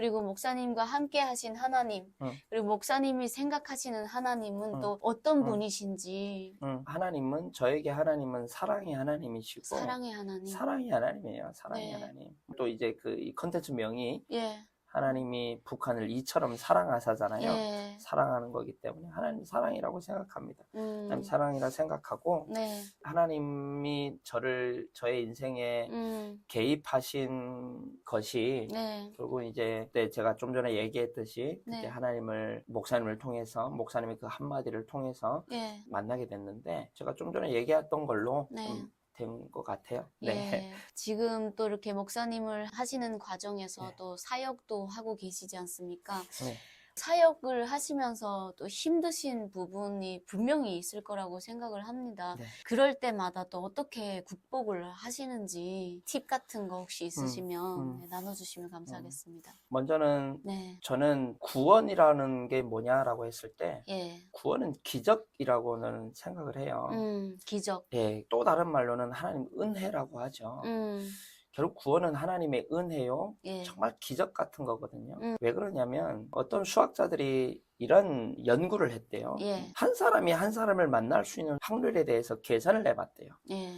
그리고 목사님과 함께 하신 하나님, 응. 그리고 목사님이 생각하시는 하나님은 응. 또 어떤 응. 분이신지 음, 하나님은 저에게 하나님은 사랑의 하나님이시고 사랑의 하나님. 사랑의 하나님이에요. 사랑의 네. 하나님. 또 이제 그 이 컨텐츠 명이 예, 하나님이 북한을 이처럼 사랑하사잖아요. 예. 사랑하는 거기 때문에 하나님 사랑이라고 생각합니다. 음, 하나님 사랑이라 생각하고 네. 하나님이 저를 저의 인생에 음, 개입하신 것이 네. 결국 이제 그때 제가 좀 전에 얘기했듯이 그때 네. 하나님을 목사님을 통해서 목사님의 그 한마디를 통해서 예. 만나게 됐는데 제가 좀 전에 얘기했던 걸로 네. 좀 된 것 같아요. 예. 지금 또 이렇게 목사님을 하시는 과정에서 네. 또 사역도 하고 계시지 않습니까? 네. 사역을 하시면서 또 힘드신 부분이 분명히 있을 거라고 생각을 합니다. 네. 그럴 때마다 또 어떻게 극복을 하시는지 팁 같은 거 혹시 있으시면 음. 네, 나눠주시면 감사하겠습니다. 먼저는 네. 저는 구원이라는 게 뭐냐라고 했을 때 예. 구원은 기적이라고는 생각을 해요. 음, 기적. 예, 또 다른 말로는 하나님 은혜라고 하죠. 음, 결국 구원은 하나님의 은혜요. 예. 정말 기적 같은 거거든요. 음. 왜 그러냐면 어떤 수학자들이 이런 연구를 했대요. 예. 한 사람이 한 사람을 만날 수 있는 확률에 대해서 계산을 해봤대요. 예.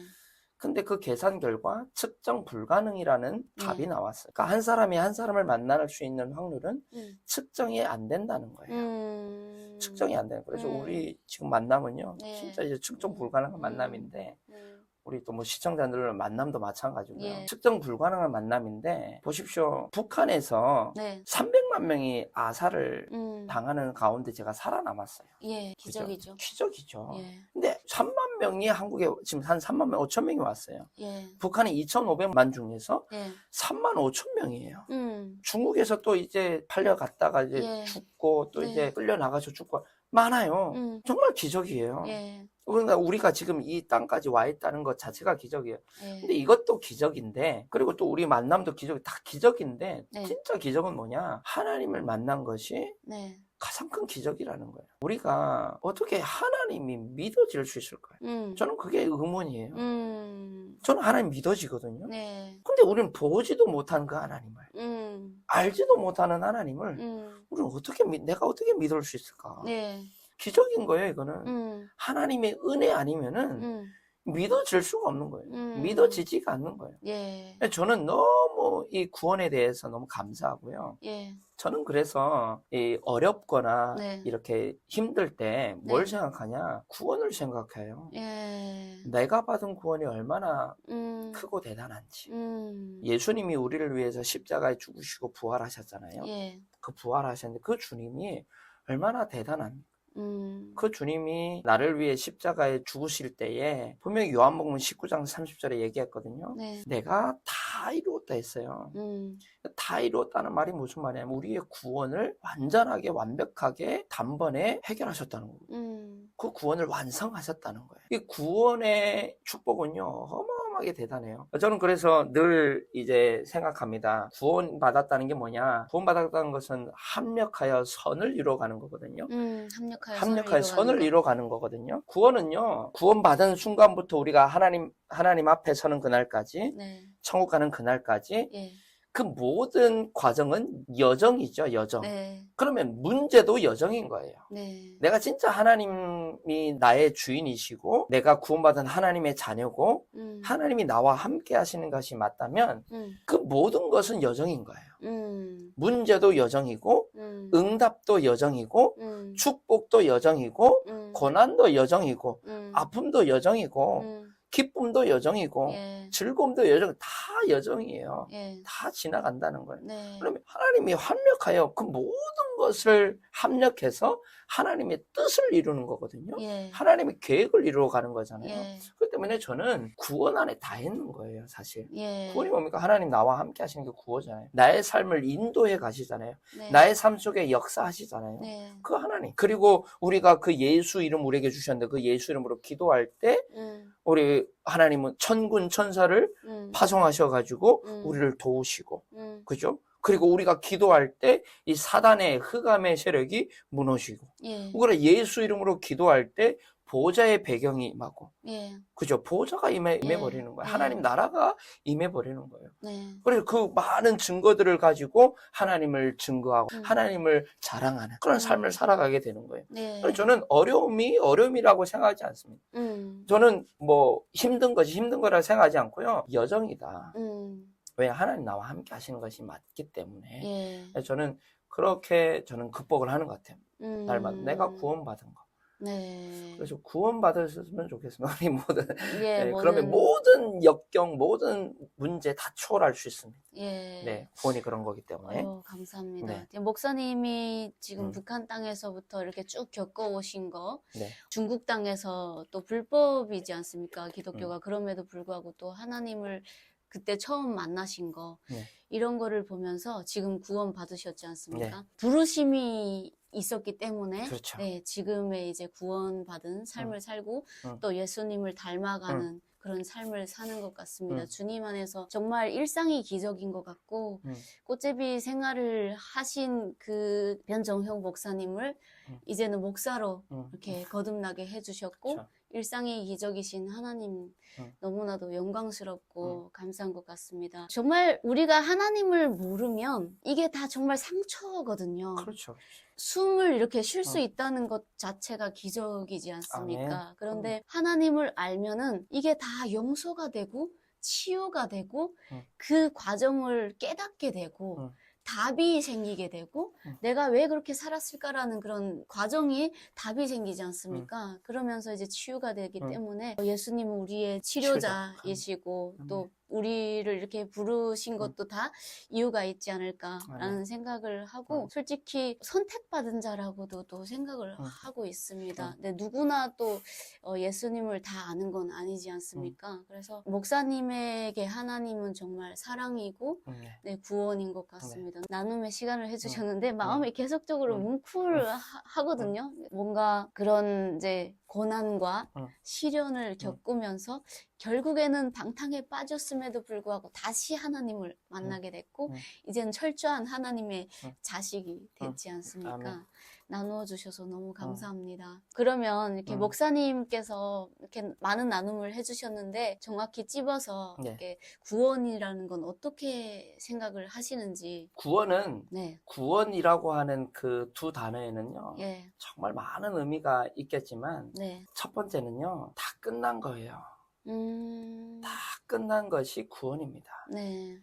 근데 그 계산 결과 측정 불가능이라는 네. 답이 나왔어요. 그러니까 한 사람이 한 사람을 만날 수 있는 확률은 음. 측정이 안 된다는 거예요. 음. 측정이 안 되는 거예요. 그래서 음. 우리 지금 만남은요, 네. 진짜 이제 측정 음. 불가능한 음. 만남인데, 음. 우리 또 뭐 시청자들 만남도 마찬가지고요. 예. 측정 불가능한 만남인데, 보십시오. 북한에서 네. 300만 명이 아사를 음. 당하는 가운데 제가 살아남았어요. 예? 기적이죠. 기적이죠. 예. 근데 3만 명이 한국에 지금 한 3만 명, 5천 명이 왔어요. 예. 북한이 2,500만 중에서 예. 3만 5천 명이에요. 음. 중국에서 또 이제 팔려갔다가 이제 예. 죽고 또 네. 이제 끌려 나가서 죽고 많아요. 음. 정말 기적이에요. 예. 그러니까 우리가 지금 이 땅까지 와 있다는 것 자체가 기적이에요. 예. 근데 이것도 기적인데, 그리고 또 우리 만남도 기적이 다 기적인데, 네. 진짜 기적은 뭐냐? 하나님을 만난 것이 네. 가장 큰 기적이라는 거예요. 우리가 어떻게 하나님이 믿어질 수 있을까요? 음. 저는 그게 의문이에요. 음. 저는 하나님 믿어지거든요. 네. 근데 우리는 보지도 못한 그 하나님을, 음. 알지도 못하는 하나님을, 음. 우리는 어떻게, 믿- 내가 어떻게 믿을 수 있을까? 네. 기적인 거예요, 이거는. 음. 하나님의 은혜 아니면은 음. 믿어질 수가 없는 거예요. 음. 믿어지지가 않는 거예요. 예. 저는 너무 이 구원에 대해서 너무 감사하고요. 예. 저는 그래서 이 어렵거나 네. 이렇게 힘들 때뭘 네. 생각하냐? 구원을 생각해요. 예. 내가 받은 구원이 얼마나 음. 크고 대단한지. 음. 예수님이 우리를 위해서 십자가에 죽으시고 부활하셨잖아요. 예. 그 부활하셨는데 그 주님이 얼마나 대단한 음. 그 주님이 나를 위해 십자가에 죽으실 때에 분명히 요한복음 19장 30절에 얘기했거든요. 네. 내가 다 이루었다 했어요. 음. 다 이루었다는 말이 무슨 말이냐면 우리의 구원을 완전하게 완벽하게 단번에 해결하셨다는 거예요. 음. 그 구원을 완성하셨다는 거예요. 이 구원의 축복은요, 어마 어마하게 대단해요. 저는 그래서 늘 이제 생각합니다. 구원 받았다는 게 뭐냐? 구원 받았다는 것은 합력하여 선을 이루어가는 거거든요. 음. 합력하여 합력하여 선을 이뤄가는 거. 이뤄가는 거거든요. 구원은요, 구원받은 순간부터 우리가 하나님, 하나님 앞에 서는 그날까지, 네. 천국 가는 그날까지, 예. 그 모든 과정은 여정이죠, 여정. 네. 그러면 문제도 여정인 거예요. 네. 내가 진짜 하나님이 나의 주인이시고, 내가 구원받은 하나님의 자녀고, 음. 하나님이 나와 함께 하시는 것이 맞다면, 음. 그 모든 것은 여정인 거예요. 음. 문제도 여정이고, 음. 응답도 여정이고, 음. 축복도 여정이고, 음. 고난도 여정이고, 음. 아픔도 여정이고, 음. 기쁨도 여정이고, 예. 즐거움도 여정, 다 여정이에요. 예. 다 지나간다는 거예요. 네. 그러면 하나님이 합력하여 그 모든 것을 합력해서 하나님의 뜻을 이루는 거거든요. 예. 하나님의 계획을 이루어 가는 거잖아요. 예. 그렇기 때문에 저는 구원 안에 다 있는 거예요, 사실. 예. 구원이 뭡니까? 하나님 나와 함께 하시는 게 구원이잖아요. 나의 삶을 인도해 가시잖아요. 네. 나의 삶 속에 역사하시잖아요. 네. 그 하나님. 그리고 우리가 그 예수 이름 우리에게 주셨는데 그 예수 이름으로 기도할 때 음. 우리 하나님은 천군 천사를 음. 파송하셔 가지고 음. 우리를 도우시고 음. 그죠? 그리고 우리가 기도할 때 이 사단의 흑암의 세력이 무너지고 예. 그리고 예수 이름으로 기도할 때 보호자의 배경이 임하고 예, 그죠? 보호자가 임해, 예. 임해버리는 거예요. 예. 하나님 나라가 임해버리는 거예요. 네, 그래서 그 많은 증거들을 가지고 하나님을 증거하고 음. 하나님을 자랑하는 그런 음. 삶을 살아가게 되는 거예요. 네. 그래서 저는 어려움이 어려움이라고 생각하지 않습니다. 음, 저는 뭐 힘든 것이 힘든 거라 생각하지 않고요. 여정이다. 음, 왜 하나님 나와 함께 하시는 것이 맞기 때문에 예, 저는 그렇게 저는 극복을 하는 것 같아요. 음, 날마다 내가 구원받은 거. 네, 그래서 구원받으셨으면 좋겠습니다. 우리 모든 예, 네, 모든- 그러면 모든 역경, 모든 문제 다 초월할 수 있습니다. 예, 네, 구원이 그런 거기 때문에. 어, 감사합니다. 네. 네, 목사님이 지금 음. 북한 땅에서부터 이렇게 쭉 겪어오신 거, 네. 중국 땅에서 또 불법이지 않습니까? 음. 기독교가 그럼에도 불구하고 또 하나님을 그때 처음 만나신 거 네. 이런 거를 보면서 지금 구원 받으셨지 않습니까? 네. 부르심이 있었기 때문에 그렇죠. 네, 지금의 이제 구원 받은 삶을 살고 음. 또 예수님을 닮아가는 그런 삶을 사는 것 같습니다. 음. 주님 안에서 정말 일상이 기적인 것 같고 음. 꽃제비 생활을 하신 그 변정형 목사님을 음. 이제는 목사로 음. 이렇게 거듭나게 해주셨고 그렇죠. 일상이 기적이신 하나님 음. 너무나도 영광스럽고 감사한 것 같습니다. 정말 우리가 하나님을 모르면 이게 다 정말 상처거든요. 그렇죠. 숨을 이렇게 쉴수 어. 있다는 것 자체가 기적이지 않습니까? 아멘. 그런데 하나님을 알면은 이게 다 용서가 되고 치유가 되고 음. 그 과정을 깨닫게 되고 음. 답이 생기게 되고 음. 내가 왜 그렇게 살았을까라는 그런 과정이 답이 생기지 음. 않습니까? 그러면서 이제 치유가 되기 음. 때문에 예수님은 우리의 치유자. 치료자이시고 아멘. 또 우리를 이렇게 부르신 음. 것도 다 이유가 있지 않을까라는 아멘. 생각을 하고 음. 솔직히 선택받은 자라고도 또 생각을 음. 하고 있습니다. 음. 근데 누구나 또 어, 예수님을 다 아는 건 아니지 않습니까? 음. 그래서 목사님에게 하나님은 정말 사랑이고 음, 네. 네, 구원인 것 같습니다. 나눔의 시간을 해주셨는데 음. 마음이 계속적으로 음. 뭉클하거든요. 뭔가 그런 이제 고난과 음. 시련을 겪으면서 결국에는 방탕에 빠졌음에도 불구하고 다시 하나님을 만나게 됐고 음. 이제는 철저한 하나님의 음. 자식이 됐지 않습니까? 아멘. 나누어 주셔서 너무 감사합니다. 그러면 이렇게 음. 목사님께서 이렇게 많은 나눔을 해주셨는데 정확히 찝어서 네. 이렇게 구원이라는 건 어떻게 생각을 하시는지. 구원은 네, 구원이라고 하는 그 두 단어에는요. 예, 정말 많은 의미가 있겠지만 네, 첫 번째는요. 다 끝난 거예요. 음, 다 끝난 것이 구원입니다. 네,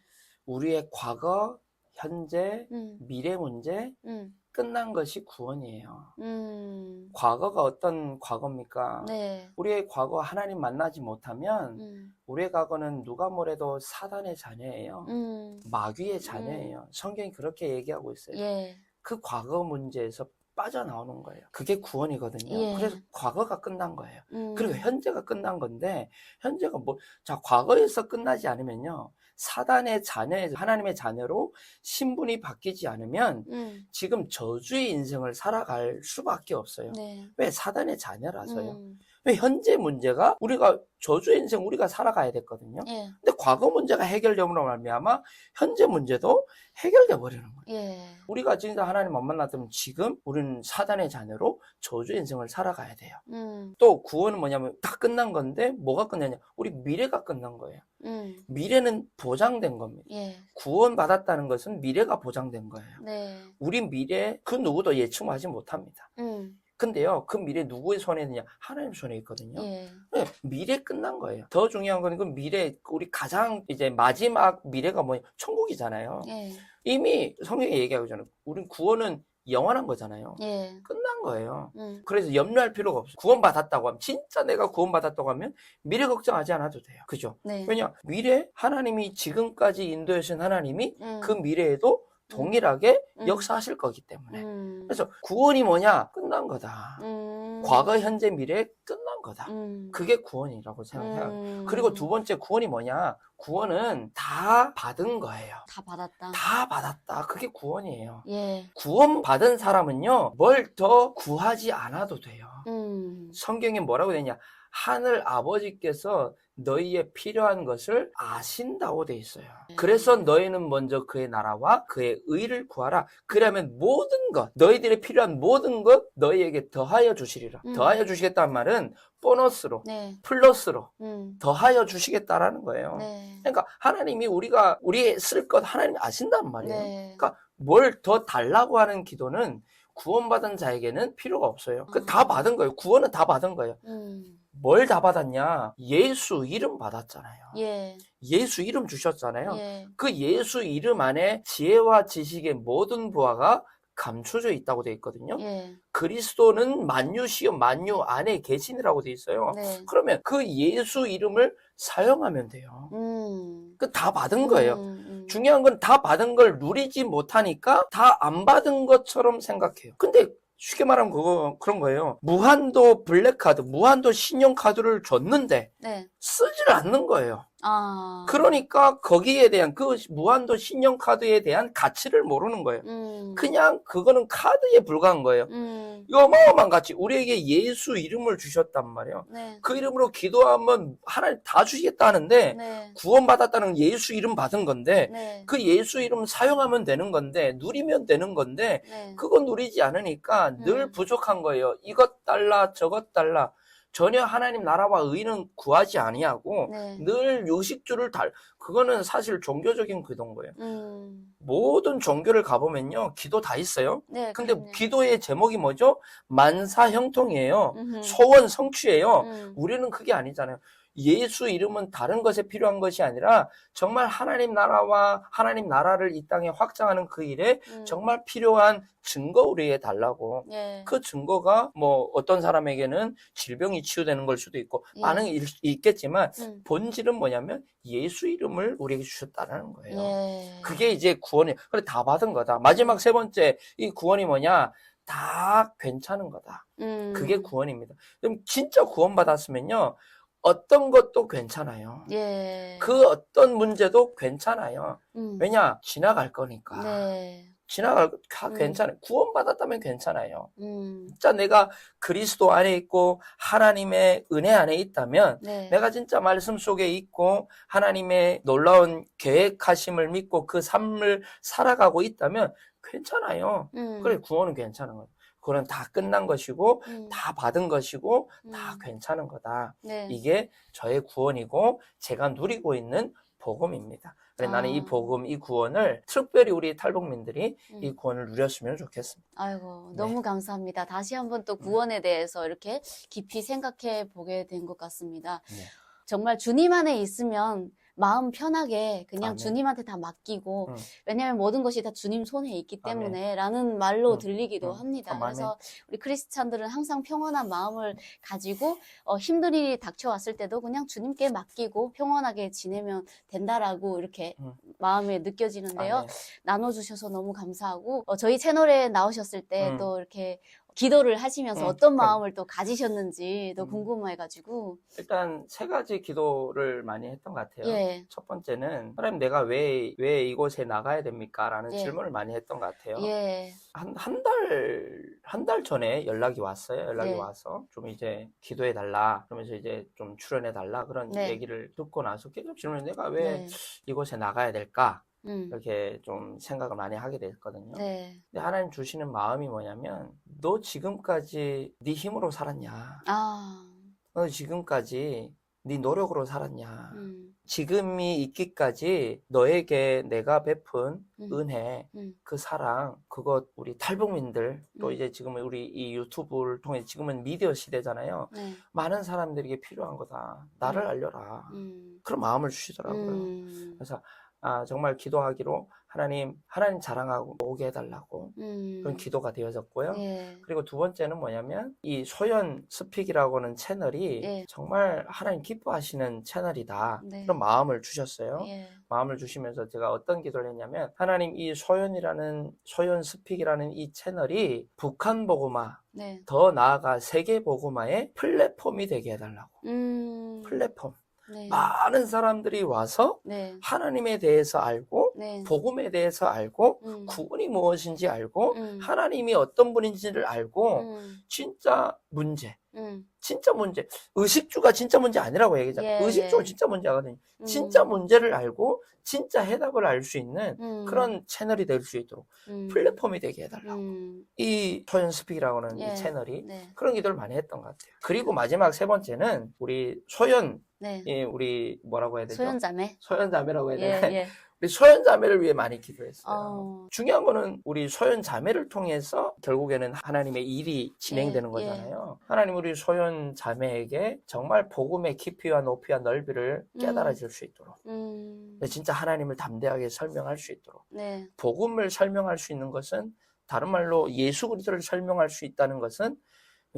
우리의 과거, 현재, 음, 미래 문제 음, 끝난 것이 구원이에요. 음, 과거가 어떤 과거입니까? 네, 우리의 과거 하나님 만나지 못하면 음, 우리의 과거는 누가 뭐래도 사단의 자녀예요. 음, 마귀의 자녀예요. 성경이 그렇게 얘기하고 있어요. 예, 그 과거 문제에서 빠져나오는 거예요. 그게 구원이거든요. 예. 그래서 과거가 끝난 거예요. 음, 그리고 현재가 끝난 건데 현재가 뭐 자 과거에서 끝나지 않으면요. 사단의 자녀에서 하나님의 자녀로 신분이 바뀌지 않으면 음, 지금 저주의 인생을 살아갈 수밖에 없어요. 네, 왜 사단의 자녀라서요. 음, 왜 현재 문제가 우리가 저주의 인생 우리가 살아가야 됐거든요. 예, 근데 과거 문제가 해결됨으로 말미암아 현재 문제도 해결돼 버리는 거예요. 예, 우리가 진짜 하나님 안 만났다면 지금 우리는 사단의 자녀로 저주의 인생을 살아가야 돼요. 음, 또 구원은 뭐냐면 다 끝난 건데 뭐가 끝났냐? 우리 미래가 끝난 거예요. 음, 미래는 보장된 겁니다. 예, 구원 받았다는 것은 미래가 보장된 거예요. 네, 우리 미래 그 누구도 예측하지 못합니다. 음, 근데요, 그 미래 누구의 손에 있느냐? 하나님 손에 있거든요. 예, 네, 미래 끝난 거예요. 더 중요한 건 그 미래, 우리 가장 이제 마지막 미래가 뭐냐? 천국이잖아요. 예, 이미 성경에 얘기하고 있잖아요. 우린 구원은 영원한 거잖아요. 예, 끝난 거예요. 음, 그래서 염려할 필요가 없어요. 구원받았다고 하면, 진짜 내가 구원받았다고 하면 미래 걱정하지 않아도 돼요. 그죠? 네, 왜냐? 미래, 하나님이 지금까지 인도하신 하나님이 음, 그 미래에도 동일하게 음. 역사하실 거기 때문에. 음, 그래서 구원이 뭐냐? 끝난 거다. 음, 과거, 현재, 미래 끝난 거다. 음, 그게 구원이라고 생각해요. 음, 그리고 두 번째 구원이 뭐냐? 구원은 다 받은 거예요. 다 받았다. 다 받았다. 그게 구원이에요. 예, 구원 받은 사람은요, 뭘 더 구하지 않아도 돼요. 음, 성경에 뭐라고 되냐? 하늘 아버지께서 너희의 필요한 것을 아신다고 돼 있어요. 네. 그래서 너희는 먼저 그의 나라와 그의 의를 구하라. 그러면 모든 것, 너희들의 필요한 모든 것 너희에게 더하여 주시리라. 음. 더하여 주시겠다는 말은 보너스로, 네. 플러스로 음. 더하여 주시겠다라는 거예요. 네. 그러니까 하나님이 우리가 우리 쓸것 하나님 아신단 말이에요. 네. 그러니까 뭘 더 달라고 하는 기도는 구원받은 자에게는 필요가 없어요. 그다 음. 받은 거예요. 구원은 다 받은 거예요. 음. 뭘 다 받았냐? 예수 이름 받았잖아요. 예. 예수 이름 주셨잖아요. 예. 그 예수 이름 안에 지혜와 지식의 모든 부하가 감춰져 있다고 되어 있거든요. 예. 그리스도는 만유시여 만유 안에 계신이라고 되어 있어요. 네. 그러면 그 예수 이름을 사용하면 돼요. 음. 그 다 받은 거예요. 음, 음. 중요한 건 다 받은 걸 누리지 못하니까 다 안 받은 것처럼 생각해요. 근데 쉽게 말하면 그거 그런 거예요. 무한도 블랙카드, 무한도 신용카드를 줬는데 네. 쓰질 않는 거예요. 아. 그러니까 거기에 대한 그 무한도 신용카드에 대한 가치를 모르는 거예요. 음. 그냥 그거는 카드에 불과한 거예요. 음. 이 어마어마한 가치. 우리에게 예수 이름을 주셨단 말이에요. 네. 그 이름으로 기도하면 하나님 다 주시겠다 하는데 네. 구원받았다는 예수 이름 받은 건데 네. 그 예수 이름 사용하면 되는 건데 누리면 되는 건데 네. 그거 누리지 않으니까 늘 음. 부족한 거예요. 이것 달라 저것 달라 전혀 하나님 나라와 의는 구하지 아니하고 네. 늘 요식주를 달 그거는 사실 종교적인 기도인 거예요. 음. 모든 종교를 가보면요 기도 다 있어요. 네. 근데 그렇네요. 기도의 제목이 뭐죠? 만사형통이에요. 음흠. 소원 성취예요. 음. 우리는 그게 아니잖아요. 예수 이름은 다른 것에 필요한 것이 아니라 정말 하나님 나라와 하나님 나라를 이 땅에 확장하는 그 일에 음. 정말 필요한 증거 우리에 달라고. 예. 그 증거가 뭐 어떤 사람에게는 질병이 치유되는 걸 수도 있고 예. 많은 일 있겠지만 음. 본질은 뭐냐면 예수 이름을 우리에게 주셨다는 거예요. 예. 그게 이제 구원이 그래 다 받은 거다. 마지막 세 번째 이 구원이 뭐냐? 다 괜찮은 거다. 음. 그게 구원입니다. 그럼 진짜 구원받았으면요. 어떤 것도 괜찮아요. 예. 그 어떤 문제도 괜찮아요. 음. 왜냐? 지나갈 거니까. 네. 지나갈 다 음. 괜찮아요. 구원받았다면 괜찮아요. 음. 진짜 내가 그리스도 안에 있고 하나님의 은혜 안에 있다면 네. 내가 진짜 말씀 속에 있고 하나님의 놀라운 계획하심을 믿고 그 삶을 살아가고 있다면 괜찮아요. 음. 그래 구원은 괜찮은 거예요. 그건 다 끝난 것이고 음. 다 받은 것이고 다 음. 괜찮은 거다. 네. 이게 저의 구원이고 제가 누리고 있는 복음입니다. 그래 나는 이 아. 복음, 이 구원을 특별히 우리 탈북민들이 음. 이 구원을 누렸으면 좋겠습니다. 아이고, 네. 너무 감사합니다. 다시 한번 또 음. 구원에 대해서 이렇게 깊이 생각해 보게 된 것 같습니다. 네. 정말 주님 안에 있으면 마음 편하게 그냥 아멘. 주님한테 다 맡기고 음. 왜냐하면 모든 것이 다 주님 손에 있기 아멘. 때문에 라는 말로 음. 들리기도 음. 합니다. 아멘. 그래서 우리 크리스찬들은 항상 평온한 마음을 가지고 어, 힘든 일이 닥쳐왔을 때도 그냥 주님께 맡기고 평온하게 지내면 된다라고 이렇게 음. 마음에 느껴지는데요. 아멘. 나눠주셔서 너무 감사하고 어, 저희 채널에 나오셨을 때 음. 또 이렇게 기도를 하시면서 음, 어떤 그래. 마음을 또 가지셨는지 또 음. 궁금해가지고 일단 세 가지 기도를 많이 했던 것 같아요. 예, 첫 번째는 하나님 내가 왜, 왜 이곳에 나가야 됩니까? 라는 예. 질문을 많이 했던 것 같아요. 예, 한, 한 달, 한 달 전에 연락이 왔어요. 연락이 네. 와서 좀 이제 기도해 달라. 그러면서 이제 좀 출연해 달라. 그런 네. 얘기를 듣고 나서 계속 질문을 내가 왜 네, 이곳에 나가야 될까? 음, 이렇게 좀 생각을 많이 하게 됐거든요. 네, 근데 하나님 주시는 마음이 뭐냐면 너 지금까지 네 힘으로 살았냐? 아, 너 지금까지 네 노력으로 살았냐? 음, 지금이 있기까지 너에게 내가 베푼 음, 은혜, 음, 그 사랑, 그것 우리 탈북민들 또 음. 이제 지금은 우리 이 유튜브를 통해 지금은 미디어 시대잖아요. 네, 많은 사람들에게 필요한 거다. 나를 음. 알려라. 음, 그런 마음을 주시더라고요. 음, 그래서 아, 정말 기도하기로 하나님, 하나님 자랑하고 오게 해달라고 음, 그런 기도가 되어졌고요. 예, 그리고 두 번째는 뭐냐면 이 소연 스픽이라고 하는 채널이 예. 정말 하나님 기뻐하시는 채널이다. 네. 그런 마음을 주셨어요. 예, 마음을 주시면서 제가 어떤 기도를 했냐면 하나님 이 소연이라는 소연 스픽이라는 이 채널이 북한 보고마 네, 더 나아가 세계 보고마의 플랫폼이 되게 해달라고. 음, 플랫폼. 네, 많은 사람들이 와서 네, 하나님에 대해서 알고 네. 복음에 대해서 알고 음. 구원이 무엇인지 알고 음. 하나님이 어떤 분인지를 알고 음. 진짜 문제, 음. 진짜 문제, 의식주가 진짜 문제 아니라고 얘기하잖아요. 예, 의식주가 예. 진짜 문제거든요. 음. 진짜 문제를 알고 진짜 해답을 알 수 있는 음. 그런 채널이 될 수 있도록 음. 플랫폼이 되게 해달라고. 음. 이 소연스픽이라고는 예. 이 채널이 네. 그런 기도를 많이 했던 것 같아요. 그리고 마지막 세 번째는 우리 소연, 네. 이 우리 뭐라고 해야 되죠? 소연자매. 소연자매라고 해야 예, 되나? 예. 우리 소연자매를 위해 많이 기도했어요. 어. 중요한 거는 우리 소연자매를 통해서 결국에는 하나님의 일이 진행되는 예, 거잖아요. 하나님 우리 소연자매에게 정말 복음의 깊이와 높이와 넓이를 음. 깨달아질 수 있도록 음. 진짜 하나님을 담대하게 설명할 수 있도록 네. 복음을 설명할 수 있는 것은 다른 말로 예수 그리스도를 설명할 수 있다는 것은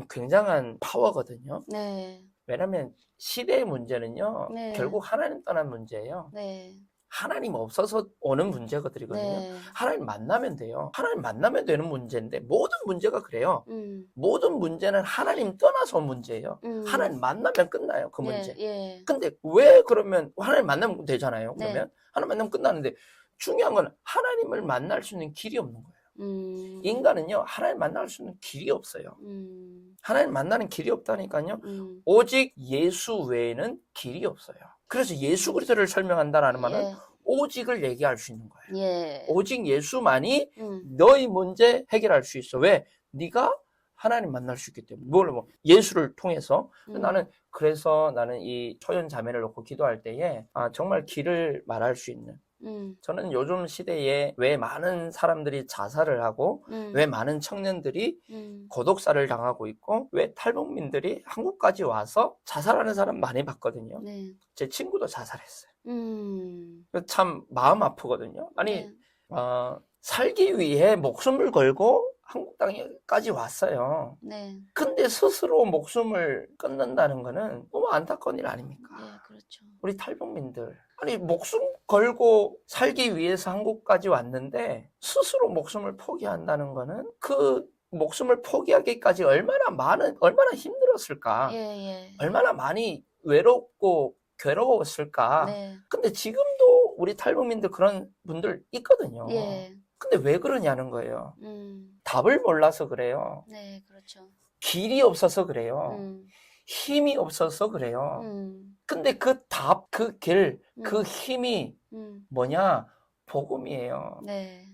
굉장한 파워거든요. 네. 왜냐하면 시대의 문제는요, 네. 결국 하나님 떠난 문제예요. 네. 하나님 없어서 오는 문제거든요. 네. 하나님 만나면 돼요. 하나님 만나면 되는 문제인데 모든 문제가 그래요. 음. 모든 문제는 하나님 떠나서 온 문제예요. 음. 하나님 만나면 끝나요. 그 문제. 예. 예. 근데 왜 그러면 하나님 만나면 되잖아요. 네. 그러면 하나님 만나면 끝나는데 중요한 건 하나님을 만날 수 있는 길이 없는 거예요. 음. 인간은요 하나님 만날 수 있는 길이 없어요. 음. 하나님 만나는 길이 없다니까요. 음. 오직 예수 외에는 길이 없어요. 그래서 예수 그리스도를 설명한다라는 말은 오직을 얘기할 수 있는 거예요. 예. 예. 오직 예수만이 음. 너의 문제 해결할 수 있어. 왜? 네가 하나님 만날 수 있기 때문에. 뭘 뭐, 예수를 통해서. 음. 나는 그래서 나는 이 초연 자매를 놓고 기도할 때에 아, 정말 길을 말할 수 있는. 음. 저는 요즘 시대에 왜 많은 사람들이 자살을 하고 음. 왜 많은 청년들이 음. 고독사를 당하고 있고 왜 탈북민들이 한국까지 와서 자살하는 사람 많이 봤거든요. 네. 제 친구도 자살했어요. 음. 참 마음 아프거든요. 아니 네. 어, 살기 위해 목숨을 걸고 한국 땅에까지 왔어요. 네. 근데 스스로 목숨을 끊는다는 거는 너무 안타까운 일 아닙니까? 예, 그렇죠. 우리 탈북민들. 아니, 목숨 걸고 살기 위해서 한국까지 왔는데 스스로 목숨을 포기한다는 거는 그 목숨을 포기하기까지 얼마나 많은, 얼마나 힘들었을까? 예, 예. 얼마나 많이 외롭고 괴로웠을까? 네. 근데 지금도 우리 탈북민들 그런 분들 있거든요. 예. 근데 왜 그러냐는 거예요. 음. 답을 몰라서 그래요. 네, 그렇죠. 길이 없어서 그래요. 음. 힘이 없어서 그래요. 음. 근데 그 답, 그 길, 그 음. 힘이 음. 뭐냐? 복음이에요. 네.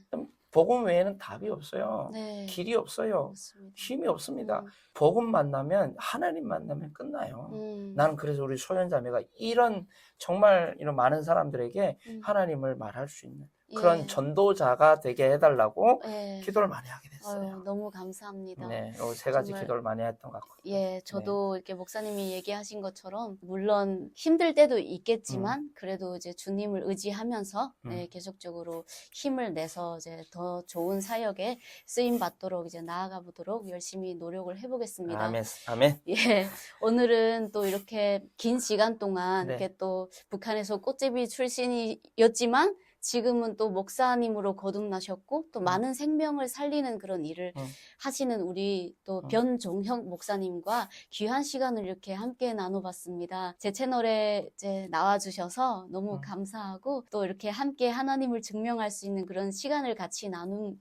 복음 외에는 답이 없어요. 네. 길이 없어요. 맞습니다. 힘이 없습니다. 음. 복음 만나면 하나님 만나면 끝나요. 음. 나는 그래서 우리 소연자매가 이런 정말 이런 많은 사람들에게 음. 하나님을 말할 수 있는 그런 예. 전도자가 되게 해달라고 예. 기도를 많이 하게 됐어요. 아유, 너무 감사합니다. 네, 요 세 가지 정말- 기도를 많이 했던 것 같거든요. 예, 저도 이렇게 목사님이 얘기하신 것처럼 물론 힘들 때도 있겠지만 그래도 이제 주님을 의지하면서 음. 네, 계속적으로 힘을 내서 이제 더 좋은 사역에 쓰임 받도록 이제 나아가 보도록 열심히 노력을 해보겠습니다. 아멘, 아멘. 예, 오늘은 또 이렇게 긴 시간 동안 네. 이렇게 또 북한에서 꽃제비 출신이었지만 지금은 또 목사님으로 거듭나셨고 또 음. 많은 생명을 살리는 그런 일을 음. 하시는 우리 또 음. 변종혁 목사님과 귀한 시간을 이렇게 함께 나눠봤습니다. 제 채널에 이제 나와주셔서 너무 음. 감사하고 또 이렇게 함께 하나님을 증명할 수 있는 그런 시간을 같이 나눔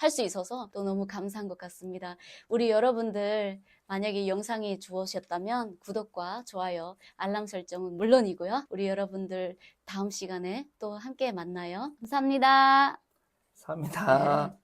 할 수 있어서 또 너무 감사한 것 같습니다. 우리 여러분들 만약에 영상이 좋으셨다면 구독과 좋아요, 알람 설정은 물론이고요. 우리 여러분들 다음 시간에 또 함께 만나요. 감사합니다. 감사합니다.